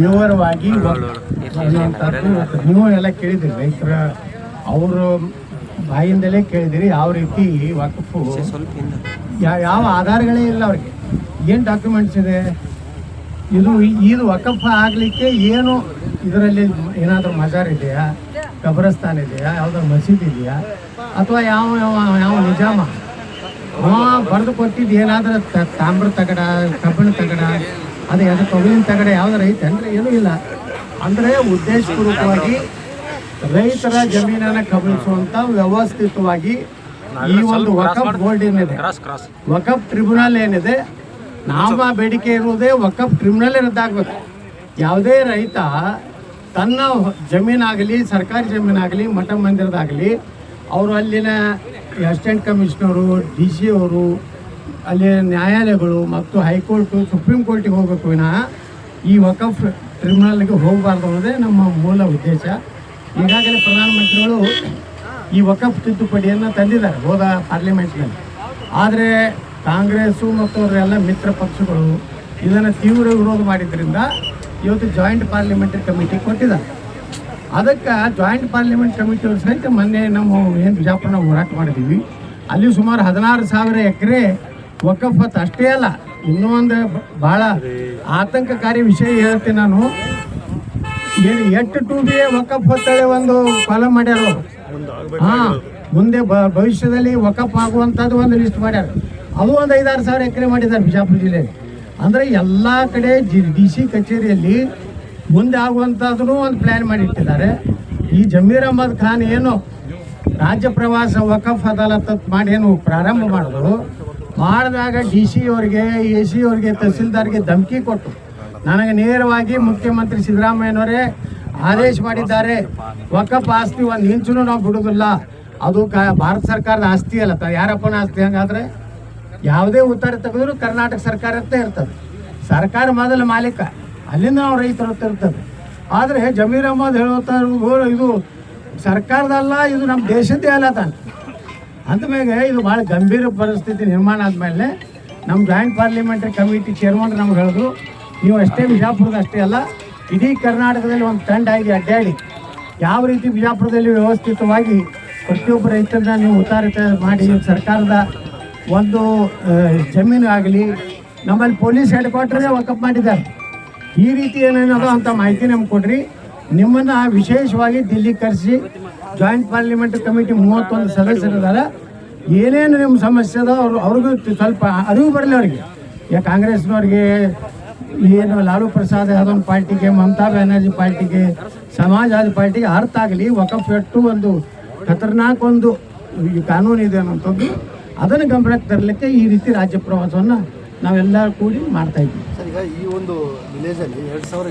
ವಿವರವಾಗಿ ನೀವು ಎಲ್ಲ ಕೇಳಿದಿರಿ ರೈತರ ಅವರು ಬಾಯಿಂದಲೇ ಕೇಳಿದಿರಿ ಯಾವ ರೀತಿ ವಕಫು ಯಾವ ಆಧಾರಗಳೇ ಇಲ್ಲ ಅವ್ರಿಗೆ. ಏನು ಡಾಕ್ಯುಮೆಂಟ್ಸ್ ಇದೆ? ಇದು ಇದು ವಕಫ್ ಆಗಲಿಕ್ಕೆ ಏನು ಇದರಲ್ಲಿ ಏನಾದರೂ ಮಜಾರ್ ಇದೆಯಾ? ಕಬ್ರಸ್ತಾನ್ ಇದೆಯಾ? ಯಾವ್ದಾದ್ರು ಮಸೀದಿ ಇದೆಯಾ? ಅಥವಾ ಯಾವ ಯಾವ ಯಾವ ನಿಜಾಮ? ಬರೆದು ಕೊಟ್ಟಿದ್ದು ಏನಾದರೂ ತಾಮ್ರ ತಗಡ ಕಬ್ಬಿಣ ತಗಡ ಅದು ಅದು ಕಬ್ಬಿನ ತಗಡ ಯಾವ್ದಾರು ರೈತ ಅಂದ್ರೆ ಏನೂ ಇಲ್ಲ. ಅಂದರೆ ಉದ್ದೇಶಪೂರ್ವಕವಾಗಿ ರೈತರ ಜಮೀನನ್ನು ಕಬಳಿಸುವಂಥ ವ್ಯವಸ್ಥಿತವಾಗಿ ಈ ಒಂದು ವಕಫ್ ಬೋರ್ಡ್ ಏನಿದೆ? ವಕಫ್ ಟ್ರಿಬ್ಯುನಲ್ ಏನಿದೆ? ನಾಮ ಬೇಡಿಕೆ ಇರುವುದೇ ವಕಫ್ ಟ್ರಿಬ್ಯುನಲ್ ರದ್ದಾಗಬೇಕು ಯಾವುದೇ ರೈತ ತನ್ನ ಜಮೀನಾಗಲಿ ಸರ್ಕಾರಿ ಜಮೀನಾಗಲಿ ಮಠ ಮಂದಿರದಾಗಲಿ ಅವರು ಅಲ್ಲಿನ ಅಸಿಸ್ಟೆಂಟ್ ಕಮಿಷನರು, ಡಿ ಸಿ ಅವರು, ಅಲ್ಲಿ ನ್ಯಾಯಾಲಯಗಳು ಮತ್ತು ಹೈಕೋರ್ಟು, ಸುಪ್ರೀಂ ಕೋರ್ಟಿಗೆ ಹೋಗಬೇಕು ವಿನಃ ಈ ವಕಫ್ ಟ್ರಿಬ್ಯುನಲ್ಗೆ ಹೋಗಬಾರ್ದು ಅನ್ನೋದೇ ನಮ್ಮ ಮೂಲ ಉದ್ದೇಶ. ಈಗಾಗಲೇ ಪ್ರಧಾನಮಂತ್ರಿಗಳು ಈ ವಕಫ್ ತಿದ್ದುಪಡಿಯನ್ನು ತಂದಿದ್ದಾರೆ ಹೋದ ಪಾರ್ಲಿಮೆಂಟ್ನಲ್ಲಿ. ಆದರೆ ಕಾಂಗ್ರೆಸ್ಸು ಮತ್ತು ಅವರೆಲ್ಲ ಮಿತ್ರ ಪಕ್ಷಗಳು ಇದನ್ನು ತೀವ್ರ ವಿರೋಧ ಮಾಡಿದ್ದರಿಂದ ಇವತ್ತು ಜಾಯಿಂಟ್ ಪಾರ್ಲಿಮೆಂಟರಿ ಕಮಿಟಿ ಕೊಟ್ಟಿದ್ದಾರೆ. ಅದಕ್ಕೆ ಜಾಯಿಂಟ್ ಪಾರ್ಲಿಮೆಂಟ್ ಕಮಿಟಿ ಸಹಿತ ಮೊನ್ನೆ ನಮ್ಮ ಏನು ಬಿಜಾಪುರ ನಾವು ಹೋರಾಟ ಮಾಡಿದ್ದೀವಿ ಅಲ್ಲಿ ಸುಮಾರು ಹದಿನಾರು ಸಾವಿರ ಎಕರೆ ವಕಫತ್ ಅಷ್ಟೇ ಅಲ್ಲ, ಇನ್ನೂ ಒಂದು ಭಾಳ ಆತಂಕಕಾರಿ ವಿಷಯ ಹೇಳ್ತೀನಿ ನಾನು. ಏನು ಎಷ್ಟು ಟು ಬಿ ಹೊತ್ತಳೆ ಒಂದು ಕಾಲಮ್ ಮಾಡ್ಯಾರ. ಹಾ, ಮುಂದೆ ಭವಿಷ್ಯದಲ್ಲಿ ವಕಫ್ ಆಗುವಂಥದ್ದು ಒಂದು ಲಿಸ್ಟ್ ಮಾಡ್ಯಾರ. ಅದು ಒಂದು ಐದಾರು ಸಾವಿರ ಎಕರೆ ಮಾಡಿದ್ದಾರೆ ಬಿಜಾಪುರ ಜಿಲ್ಲೆಯಲ್ಲಿ. ಅಂದರೆ ಎಲ್ಲ ಕಡೆ ಜಿ, ಡಿ ಸಿ ಕಚೇರಿಯಲ್ಲಿ ಮುಂದೆ ಆಗುವಂಥದ್ದು ಒಂದು ಪ್ಲ್ಯಾನ್ ಮಾಡಿಟ್ಟಿದ್ದಾರೆ. ಈ ಜಮೀರ್ ಅಹಮದ್ ಖಾನ್ ಏನು ರಾಜ್ಯ ಪ್ರವಾಸ ವಕಫ್ ಅದಾಲತ್ ಮಾಡಿ ಏನು ಪ್ರಾರಂಭ ಮಾಡಿದ್ರು, ಮಾಡಿದಾಗ ಡಿ ಸಿ ಅವರಿಗೆ ಎ ಸಿ ಅವರಿಗೆ, ತಹಸೀಲ್ದಾರ್ಗೆ ಧಮಕಿ ಕೊಟ್ಟು ನನಗೆ ನೇರವಾಗಿ ಮುಖ್ಯಮಂತ್ರಿ ಸಿದ್ದರಾಮಯ್ಯನವರೇ ಆದೇಶ ಮಾಡಿದ್ದಾರೆ, ವಕಫ್ ಆಸ್ತಿ ಒಂದು ಇಂಚು ನಾವು ಬಿಡೋದಿಲ್ಲ. ಅದು ಕ ಭಾರತ ಸರ್ಕಾರದ ಆಸ್ತಿ ಅಲ್ಲ, ತ ಯಾರಪ್ಪನ ಆಸ್ತಿ ಹಂಗಾದ್ರೆ? ಯಾವುದೇ ಉತ್ತರ ತೆಗೆದ್ರು ಕರ್ನಾಟಕ ಸರ್ಕಾರ ಅಂತ ಇರ್ತದೆ. ಸರ್ಕಾರ ಮೊದಲ ಮಾಲೀಕ. ಅಲ್ಲಿಂದ ನಾವು ರೈತರು ಇರ್ತದೆ ಆದರೆ ಜಮೀರ್ ಅಹಮದ್ ಹೇಳುವಂಥ ಇದು ಸರ್ಕಾರದಲ್ಲ, ಇದು ನಮ್ಮ ದೇಶದ್ದೇ ಅಲ್ಲ ತಾನೆ. ಅಂದಮೇಲೆ ಇದು ಭಾಳ ಗಂಭೀರ ಪರಿಸ್ಥಿತಿ ನಿರ್ಮಾಣ ಆದಮೇಲೆ ನಮ್ಮ ಜಾಯಿಂಟ್ ಪಾರ್ಲಿಮೆಂಟರಿ ಕಮಿಟಿ ಚೇರ್ಮನ್ ನಮ್ಗೆ ಹೇಳಿದ್ರು, ನೀವು ಅಷ್ಟೇ ಬಿಜಾಪುರದ ಅಷ್ಟೇ ಅಲ್ಲ, ಇಡೀ ಕರ್ನಾಟಕದಲ್ಲಿ ಒಂದು ತಂಡ ಆಗಿ ಅಡ್ಡಾಡಿ. ಯಾವ ರೀತಿ ಬಿಜಾಪುರದಲ್ಲಿ ವ್ಯವಸ್ಥಿತವಾಗಿ ಪ್ರತಿಯೊಬ್ಬ ರೈತರನ್ನ ನೀವು ಉತ್ತಾರಿತ ಮಾಡಿ ಸರ್ಕಾರದ ಒಂದು ಜಮೀನು ಆಗಲಿ, ನಮ್ಮಲ್ಲಿ ಪೊಲೀಸ್ ಹೆಡ್ ಕ್ವಾರ್ಟರೇ ವಕಪ್ ಮಾಡಿದ್ದಾರೆ. ಈ ರೀತಿ ಏನೇನದೋ ಅಂತ ಮಾಹಿತಿ ನಮ್ಗೆ ಕೊಡ್ರಿ. ನಿಮ್ಮನ್ನ ವಿಶೇಷವಾಗಿ ದಿಲ್ಲಿ ಕರೆಸಿ ಜಾಯಿಂಟ್ ಪಾರ್ಲಿಮೆಂಟ್ ಕಮಿಟಿ ಮೂವತ್ತೊಂದು ಸದಸ್ಯರಿದ್ದಾರೆ. ಏನೇನು ನಿಮ್ಮ ಸಮಸ್ಯೆ ಅದ ಅವ್ರು ಅವ್ರಿಗೂ ಸ್ವಲ್ಪ ಅರಿವು ಬರಲಿ ಅವ್ರಿಗೆ. ಯಾ ಕಾಂಗ್ರೆಸ್ನವ್ರಿಗೆ ಏನು ಲಾಲು ಪ್ರಸಾದ್ ಯಾದವ್ ಪಾರ್ಟಿಗೆ, ಮಮತಾ ಬ್ಯಾನರ್ಜಿ ಪಾರ್ಟಿಗೆ ಸಮಾಜವಾದಿ ಪಾರ್ಟಿಗೆ ಅರ್ಥ ಆಗಲಿ. ವಕಫ್ ಎಟ್ಟು ಒಂದು ಖತರ್ನಾಕ್ ಒಂದು ಕಾನೂನು ಇದೆ ಅನ್ನೋಂಥದ್ದು ಅದನ್ನು ಗಮನಕ್ಕೆ ತರಲಿಕ್ಕೆ ಈ ರೀತಿ ರಾಜ್ಯ ಪ್ರವಾಸವನ್ನು ನಾವೆಲ್ಲ ಕೂಡಿ ಮಾಡ್ತಾ ಇದ್ವಿ ಸರ್ ಈಗ ಈ ಒಂದು ವಿಲೇಜಲ್ಲಿ ಎರಡು ಸಾವಿರ